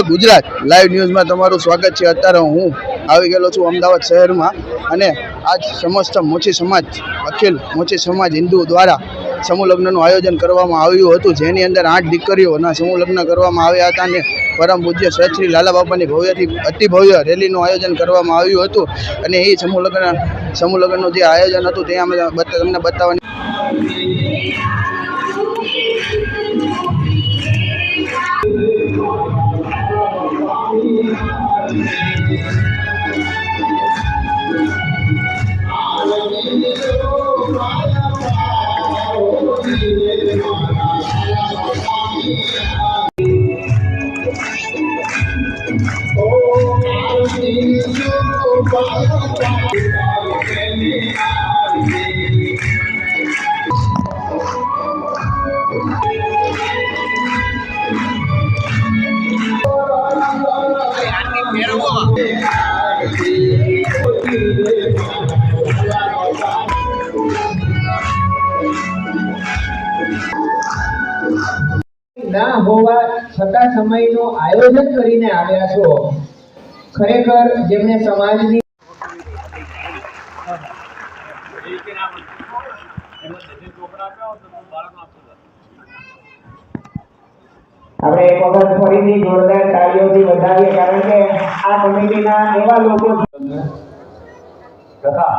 Gujarat live ન્યૂઝમાં તમારું સ્વાગત છે. અત્યારે હું આવી ગયેલો છું અમદાવાદ શહેરમાં અને આજ સમસ્ત મોચી સમાજ, અખિલ મોચી સમાજ હિન્દુ દ્વારા સમૂહ લગ્નનું આયોજન કરવામાં આવ્યું હતું. જેની અંદર આઠ દીકરીઓના સમૂહ કરવામાં આવ્યા હતા અને પરમ પૂજ્ય શ્રી લાલા બાપાની ભવ્યથી અતિ ભવ્ય રેલીનું આયોજન કરવામાં આવ્યું હતું. અને એ સમૂહ લગ્ન જે આયોજન હતું, તે અમે તમને બતાવવાની ના હોવા છતાં સમયનું આયોજન કરીને આવ્યા છો. ખરેખર જેમને સમાજની આપણે એક વખત ફરીથી જોરદાર તાળીઓથી વધાવીએ, કારણ કે આ કમિટીના એવા લોકો તથા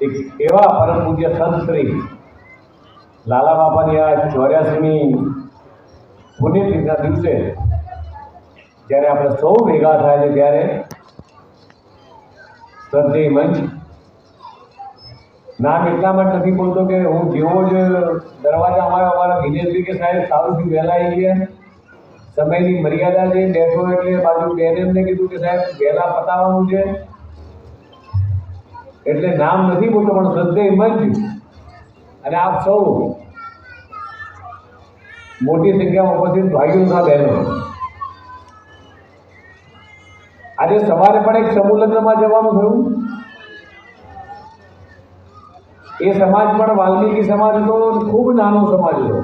એક એવા પરમ પૂજ્ય સંત શ્રી લાલા બાપાની આ ચોર્યાસીમી પુણ્યતિથિના દિવસે જ્યારે આપણે સૌ ભેગા થાય છે ત્યારે શ્રદ્ધેય મંચ નામ એટલા માટે નથી બોલતો કે હું જેવો જ દરવાજા અમારા અમારા દિનેશભાઈ કે સાહેબ સારુંથી વહેલા આવી ગયા. સમયની મર્યાદા છે, બેઠો એટલે બાજુ બેન એમને કીધું કે સાહેબ, વહેલા પતાવવાનું છે. એટલે નામ નથી બોલતો, પણ શ્રદ્ધે એમ જ અને આપ સૌ મોટી સંખ્યામાં ઉપસ્થિત ભાઈઓ તથા બહેનો. આજે સવારે પણ એક સમૂહ લગ્નમાં જવાનું થયું. એ સમાજ પણ વાલ્મીકી સમાજ હતો ખૂબ નાનો સમાજ હતો.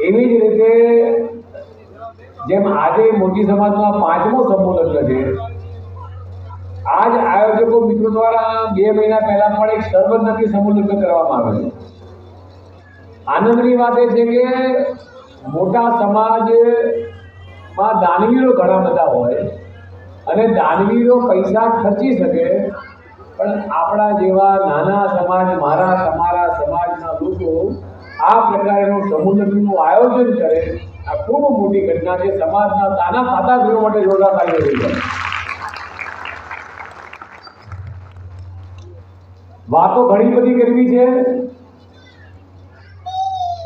એવી જ રીતે જેમ આજે મોટી સમાજનો પાંચમો લગ્ન છે, આજ આયોજકો મિત્રો દ્વારા બે મહિના પહેલા પણ એક સર્વજ્ઞથી સંબોધન કરવામાં આવે છે. આનંદની વાત એ છે કે મોટા સમાજમાં દાનવીરો ઘણા બધા હોય અને દાનવીરો પૈસા ખર્ચી શકે પણ આપણા જેવા નાના સમાજ, મારા તમારા સમાજના લોકો આ પ્રકારનું સમુદ્રનું આયોજન કરે, આ ખૂબ મોટી ઘટના છે. સમાજના તાના પાતા ગૃહ માટે જોરદાર તાલીઓ થઈ જાય વાતો ઘણી બધી કરવી છે,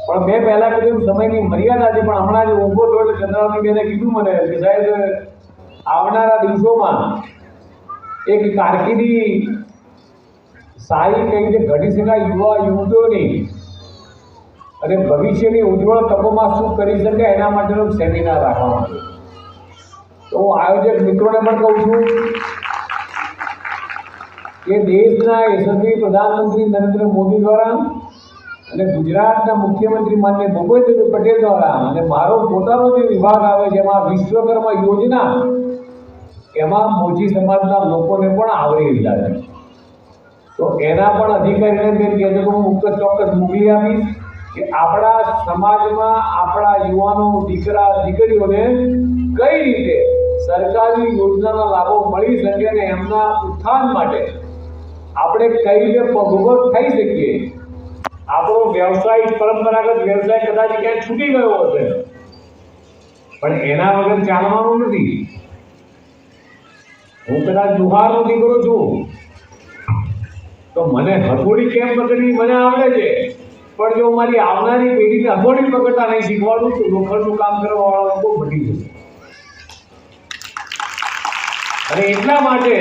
પણ મેં પહેલા કીધું સમયની મર્યાદા છે, પણ હમણાં જ ઊભો થયો એટલે ચંદ્રાવતી બેને કીધું મને કે સાહેબ, આવનારા દિવસોમાં એક કારકિર્દી સારી રીતે ઘડી શકાય યુવા યુવતીઓની? અને ભવિષ્યની ઉજ્જવળ તકોમાં શું કરી શકે એના માટેનો સેમિનાર રાખવામાં માટે તો હું આયોજક મિત્રોને પણ કહું છું કે દેશના યશસ્વી પ્રધાનમંત્રી નરેન્દ્ર મોદી દ્વારા અને ગુજરાતના મુખ્યમંત્રી માન્ય ભૂપેન્દ્રભાઈ પટેલ દ્વારા અને મારો પોતાનો જે વિભાગ આવે છે, એમાં વિશ્વકર્મા યોજના, એમાં મોજી સમાજના લોકોને પણ આવરી લીધા છે. તો એના પણ અધિકારીને મેં કહેજો કે હું ચોક્કસ મોકલી આપીશ કે આપણા સમાજમાં આપણા યુવાનો, દીકરા, દીકરીઓને કઈ રીતે સરકારી યોજનાના લાભો મળી શકે અને એમના ઉત્થાન માટે આપણે કઈ રીતે પગભર થઈ શકીએ. આપણો વ્યવસાય પરંપરાગત વ્યવસાય કદાચ ક્યાંય છૂટી ગયો હશે. પણ એના વગર ચાલવાનું નથી. હું કદાચ દુહારનો દીકરો છું. તો મને હથોડી કેમ પકડવી? મને આવડે છે. પણ જો મારી આવનારી પેઢીને હથોડી પકડતા નહીં શીખવાડું, તો લોખંડનું કામ કરવા વાળા લોકો ઘટી જશે. અને એટલા માટે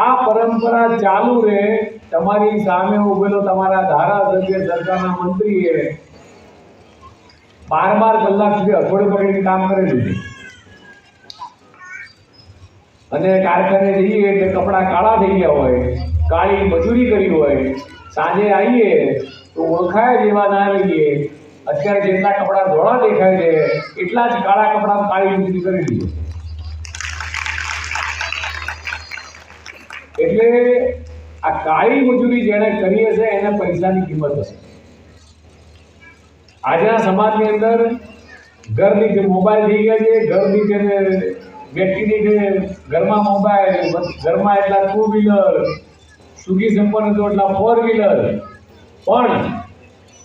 આ પરંપરા ચાલુ રહે, તમારી સામે ઉભેલો તમારા ધારાસભ્ય, સરકારના મંત્રીએ બાર બાર કલાક સુધી હથોડે પકડીને કામ કરેલું છે અને કારખાને જઈએ એટલે કપડાં કાળા થઈ ગયા હોય કાળી મજૂરી કરી હોય. સાંજે આવીએ તો ઓળખાય જેવા ના રહીએ. અત્યારે જેટલા કપડાં ધોળા દેખાય છે, એટલા જ કાળા કપડાં કાળી મજૂરી કરી દીધું એટલે આ કાળી મજૂરી જેણે કરી હશે, એને પૈસાની કિંમત હશે. આજના સમાજની અંદર ઘર જે મોબાઈલ થઈ ગયા છે ઘર જે વ્યક્તિ જે ઘરમાં મોબાઈલ, ઘરમાં એટલા ટુ વ્હીલર સુખી સંપન્ન હતો એટલા ફોર વ્હીલર પણ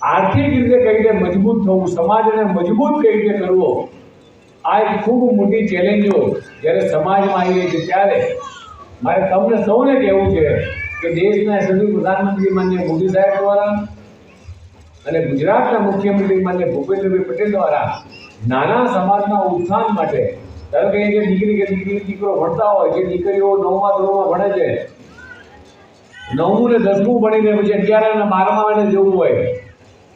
આર્થિક રીતે કઈ રીતે મજબૂત થવું, સમાજને મજબૂત કઈ રીતે કરવો, આ એક ખૂબ મોટી ચેલેન્જો જ્યારે સમાજમાં આવી રહી છે ત્યારે. મારે તમને સૌને કહેવું છે કે દેશના સૌથી પ્રધાનમંત્રી માન્ય મોદી સાહેબ દ્વારા અને ગુજરાતના મુખ્યમંત્રી માન્ય ભૂપેન્દ્રભાઈ પટેલ દ્વારા નાના સમાજના ઉત્થાન માટે, ધારો કે જે દીકરી કે દીકરી દીકરો ભણતા હોય, જે દીકરીઓ નવમા ધોરણમાં ભણે છે નવમું ને દસમું ભણીને પછી અગિયાર અને બારમા એને જવું હોય,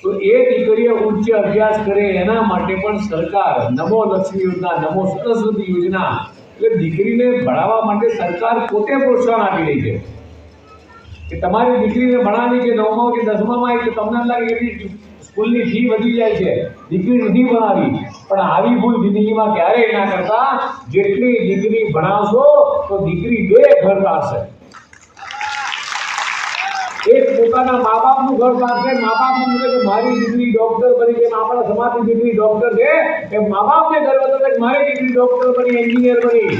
તો એ દીકરીઓ ઉચ્ચ અભ્યાસ કરે એના માટે પણ સરકાર નમો લક્ષ્મી યોજના, નમો સરસ્વતી યોજના, એટલે દીકરીને ભણાવવા માટે સરકાર પોતે પ્રોત્સાહન આપી રહી છે. કે તમારી દીકરીને ભણાવી છે નવમા કે દસમામાં એક તમને લાગે કે એની સ્કૂલની ફી વધી જાય છે, દીકરી નથી ભણાવી. પણ આવી ભૂલ જિંદગીમાં ક્યારેય ના કરતા, જેટલી દીકરી ભણાવશો, તો દીકરી બે ઘર કાઢશે એક પોતાના મા બાપનું ઘર કાઢશે મા બાપનું કહે કે મારી દીકરી ડોક્ટર બની જેમ આપણા સમાજની દીકરી ડોક્ટર છે, એ મા બાપને ગર્વ હતો કે મારી દીકરી ડોક્ટર બની એન્જિનિયર બની.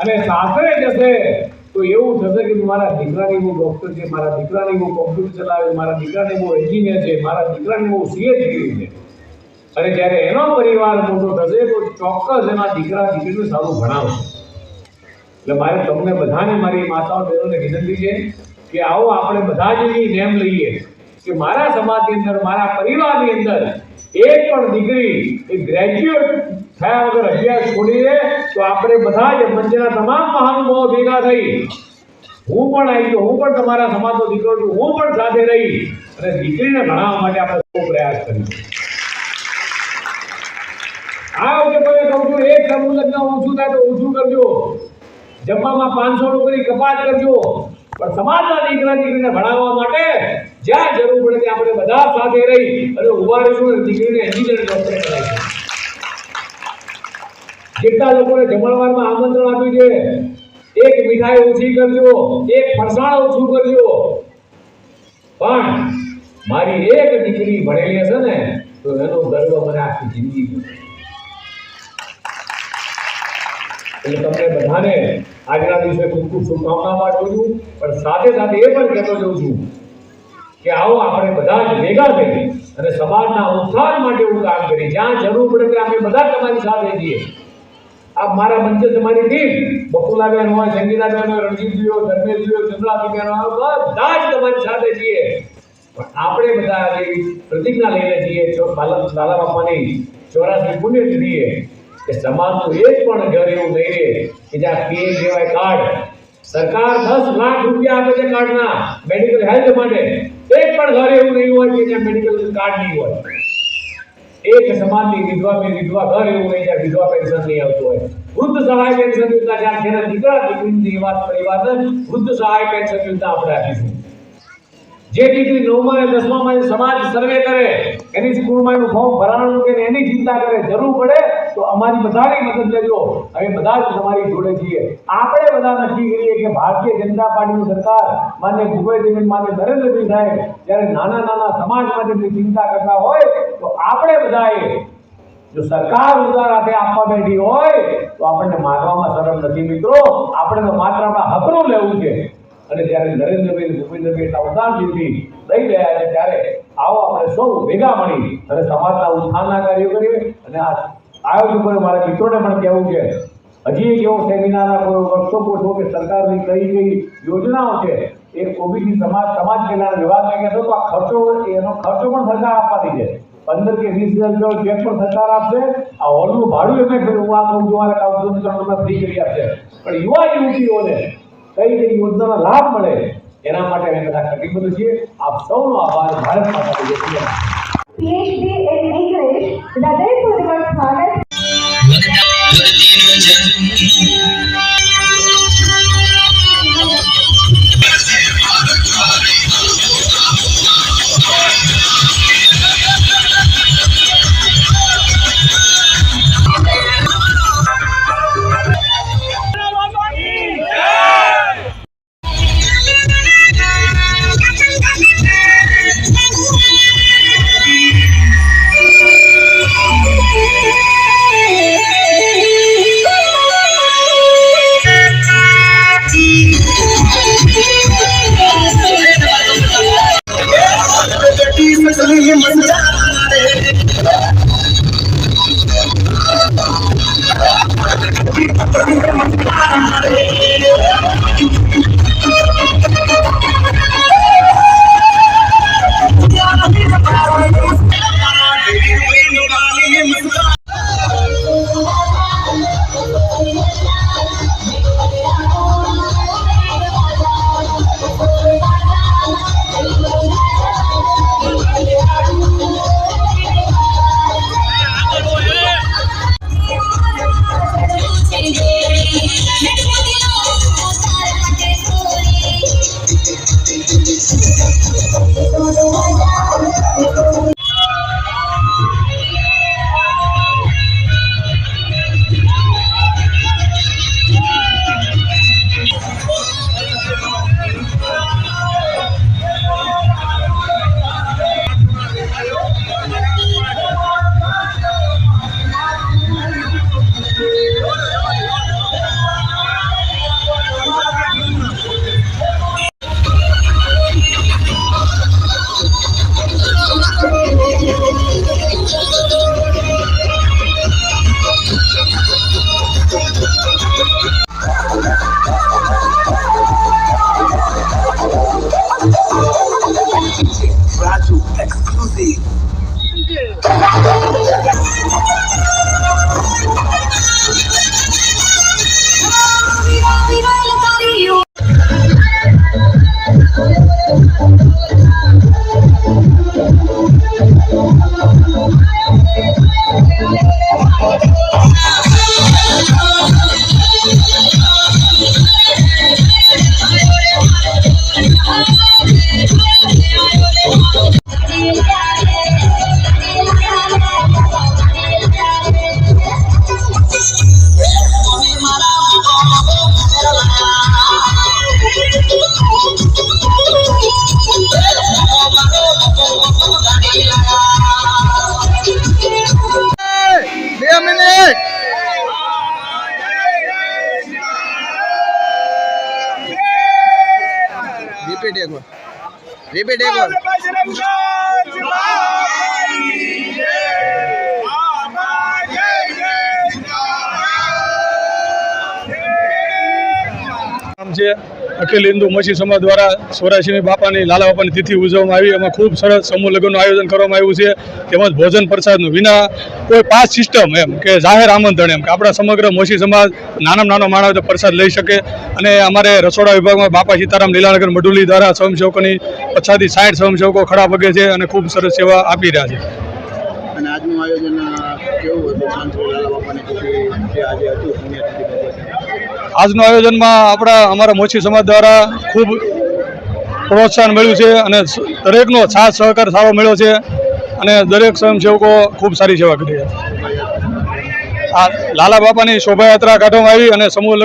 અને સાસરે જશે તો એવું થશે કે મારા દીકરાની હું ડોક્ટર છે, મારા દીકરાની હું કોમ્પ્યુટર ચલાવે, મારા દીકરાને હું એન્જિનિયર છે, મારા દીકરાને હું સીએ થયું છે. અને જ્યારે એનો પરિવાર મોટો થશે, તો ચોક્કસ એના દીકરા દીકરીને સારું ભણાવશે. એટલે મારે તમને બધાને, મારી માતાઓ, બહેનોને વિનંતી છે કે આવો આપણે બધા જ નેમ લઈએ. કે મારા સમાજની અંદર, મારા પરિવારની અંદર એક પણ દીકરી એ ગ્રેજ્યુએટ થયા વગર અભ્યાસ છોડી દે તો આપણે બધા જ મંચના તમામ મહાનુભાવો ભેગા થઈ. હું પણ આવી ગયો, હું પણ તમારા સમાજનો દીકરો છું, હું પણ સાથે રહી અને દીકરીને ભણાવવા માટે આપણે બહુ પ્રયાસ કરીશું આ વખતે તમે કહું છું, એક સમૂહ લગ્ન ઓછું થાય તો ઓછું કરજો. જમવામાં પાંચસો રૂપિયાની કપાત કરજો. પણ સમાજના દીકરા દીકરીને ભણાવવા માટે જ્યાં જરૂર પડે ત્યાં આપણે બધા સાથે રહી અને ઊભા રહીશું દીકરીને એન્જિનિયર ડોક્ટર કરાવીશું કેટલા લોકોને જમણવારમાં આમંત્રણ આપ્યું છે, એક મીઠાઈ ઓછી કરજો, એક ફરસાણ ઓછું કરજો પણ મારી એક દીકરી ભણેલી હશે ને, તો એનો ગર્વ મને આખી જિંદગી થશે. એટલે તમને બધાને આજના દિવસે ખૂબ ખૂબ શુભકામના પાઠવું છું. પણ સાથે સાથે એ પણ કહેતો જઉં છું કે આવો આપણે બધા જ ભેગા થઈ અને સમાજના ઉત્થાન માટે હું કામ કરી જ્યાં જરૂર પડે ત્યાં આપણે બધા તમારી સાથે છીએ આ મારા મંચે તમારી ટીમ બકુલાબેન હોય સંગીતાબેન હોય રણજીતજી હોય ધર્મેશજી હોય ચંદ્રાબેન હોય, બધા જ તમારી સાથે છીએ. પણ આપણે બધા પ્રતિજ્ઞા લઈને છીએ. ચો- બાલા લાલા બાપાની ચોરાસી પુણ્યતિથિએ કે સમાજનું એક પણ ઘર એવું નહીં રહે કે જ્યાં પીએમ કહેવાય કાર્ડ. સરકાર દસ લાખ રૂપિયા આપે છે કાર્ડના મેડિકલ હેલ્થ માટે. એક પણ ઘર એવું નહીં હોય કે જ્યાં મેડિકલ કાર્ડ નહીં હોય. એક સમાજની વિધવા બે વિધવા ઘર એવું નહીં, જ્યાં વિધવા પેન્શન નહીં આવતું હોય. વૃદ્ધ સહાય પેન્શન યોજના જ્યાં જેના દીકરા દીકરીની વાત પરિવાર વૃદ્ધ સહાય પેન્શન યોજના આપણે આપીશું. જે દીકરી નવમાં અને દસમામાં સમાજ સર્વે કરે, એની સ્કૂલમાં એનું ફોર્મ ભરાવાનું કે એની ચિંતા કરે, જરૂર પડે, તો અમારી બધાની મદદ લેજો. અમે બધા જ તમારી જોડે છીએ. આપણે બધા નક્કી કરીએ કે ભારતીય જનતા પાર્ટીની સરકાર, માન્ય ભૂપેન્દ્રભાઈ માન્ય નરેન્દ્રભાઈ સાહેબ, જ્યારે નાના નાના સમાજ માટે ચિંતા કરતા હોય, તો આપણે બધાએ, જો સરકાર ઉદાર હાથે આપવા બેઠી હોય, તો આપણને માગવામાં શરમ નથી મિત્રો. આપણે તો માત્ર આપણા હકનું લેવું છે. અને જ્યારે નરેન્દ્રભાઈ ભૂપેન્દ્રભાઈ એટલા ઉદારજીથી લઈ રહ્યા છે ત્યારે આવો આપણે સૌ ભેગા મળી અને સમાજના ઉત્થાનના કાર્યો કરીએ અને આ આયોજન પર મારા મિત્રોને પણ કહેવું છે, હજી એક એવો સેમિનાર કોઈ વર્કશોપો છો કે સરકારની કઈ કઈ યોજનાઓ છે, એ ઓબીસી સમાજ સમાજ કલ્યાણ વિભાગને કહેશો તો આ ખર્ચો, એનો ખર્ચો પણ સરકાર આપવાની છે. પંદર કે વીસ હજાર રૂપિયા ચેક પણ સરકાર આપશે. આ હોલનું ભાડું એમને હું આ કહું છું, મારા કાઉન્સિલ મિત્રોને ફ્રી કરી આપશે. પણ યુવા યુવતીઓને કઈ કઈ યોજનાનો લાભ મળે એના માટે અમે બધા કટિબદ્ધ છીએ. આપ સૌનો આભાર ભારત માતા જય. Shri PhD in English English, હૃદયપૂર્વક સ્વાગત. રિપીટ એકવાર નામ છે અખિલ હિન્દુ મસી સમાજ દ્વારા સોરાશીની બાપાની, લાલા બાપાની તિથિ ઉજવવામાં આવી. એમાં ખૂબ સરસ સમૂહ લગ્નનું આયોજન કરવામાં આવ્યું છે. તેમજ ભોજન પ્રસાદનું વિના કોઈ પાસ સિસ્ટમ એમ કે જાહેર આમંત્રણ એમ કે આપણા સમગ્ર મસી સમાજ નાનામાં નાનો માણસ પ્રસાદ લઈ શકે. અને અમારે રસોડા વિભાગમાં બાપા સીતારામ લીલાનગર મડુલી દ્વારા સ્વયંસેવકોની પછાથી સાઠ સ્વયંસેવકો ખડા પગે છે અને ખૂબ સરસ સેવા આપી રહ્યા છે. આજનું આયોજન કેવું હતું. આજનું આયોજનમાં આપણા, અમારા મોચી સમાજ દ્વારા ખૂબ પ્રોત્સાહન મળ્યું છે અને દરેકનો સાથ સહકાર સારો મળ્યો છે અને દરેક સ્વયંસેવકો ખૂબ સારી સેવા કરી છે. આ લાલા બાપાની શોભાયાત્રા કાઢવામાં આવી અને સમૂહ